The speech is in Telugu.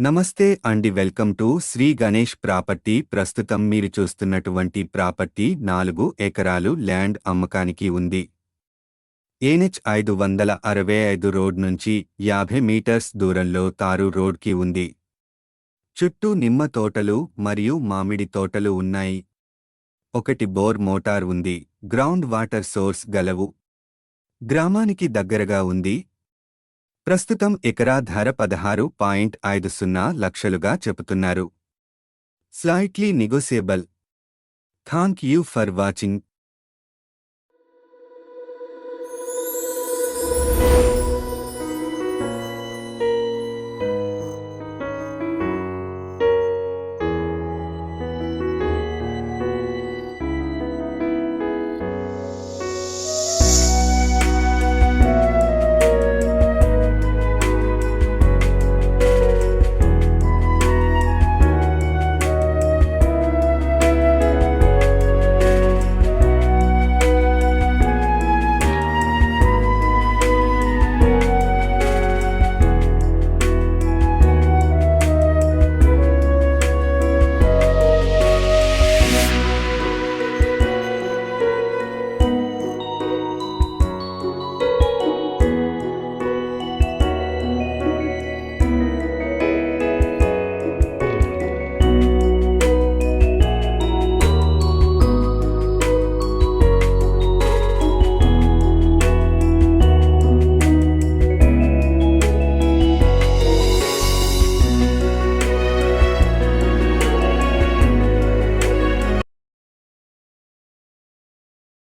నమస్తే అండి welcome to Shri Ganesh property. ప్రస్తుతం మీరు చూస్తున్నటువంటి ప్రాపర్టీ నాలుగు ఎకరాలు ల్యాండ్ అమ్మకానికి ఉంది. ఏనెచ్ ఐదు వందల అరవై ఐదు రోడ్ నుంచి యాభై మీటర్స్ దూరంలో తారు రోడ్కి ఉంది. చుట్టూ నిమ్మ తోటలు మరియు మామిడి తోటలు ఉన్నాయి. ఒకటి బోర్ మోటార్ ఉంది. గ్రౌండ్ వాటర్ సోర్స్ గలవు. గ్రామానికి దగ్గరగా ఉంది. ప్రస్తుతం ఎకరా ధర పదహారు పాయింట్ ఐదు సున్నా లక్షలుగా చెబుతున్నారు. Slightly negotiable thank you for watching.